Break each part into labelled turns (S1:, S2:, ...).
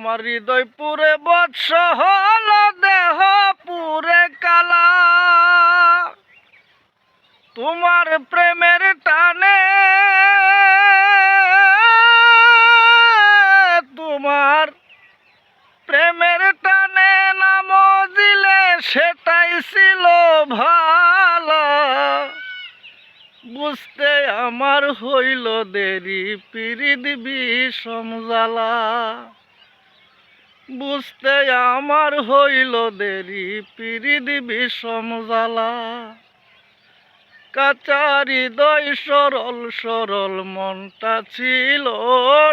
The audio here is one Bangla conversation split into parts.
S1: আমার হৃদয় পুরে বৎস হল দেহ পুরে কালা। তোমার প্রেমের টানে তোমার প্রেমের টানে নাম দিলে সেটাই ছিল ভালো। বুঝতে আমার হইল দেরি, পিরিত বিষম জ্বালা। বুঝতে আমার হইল দেরি, পিরিত বিষম জ্বালা। কাচারি দই সরল সরল মনটা ছিল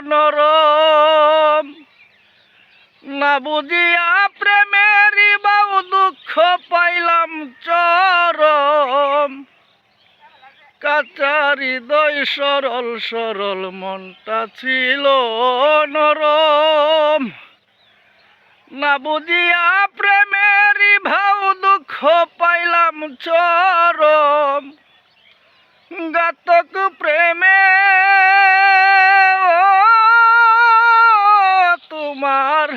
S1: নরম। না বুঝিয়া প্রেমেরই বাউ দুঃখ পাইলাম চরম। কাচারি দই সরল সরল মনটা ছিল নরম। না বুঝিয়া প্রেমেরই ভাও দুঃখ পাইলাম চরম। গাতক প্রেমে তোমার।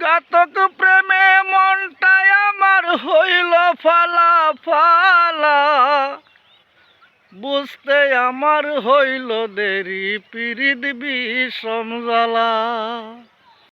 S1: গাতক প্রেমে মনটাই আমার হইল ফালা ফালা। বুঝতে আমার হইল দেরি পিরিত বিষম জ্বালা।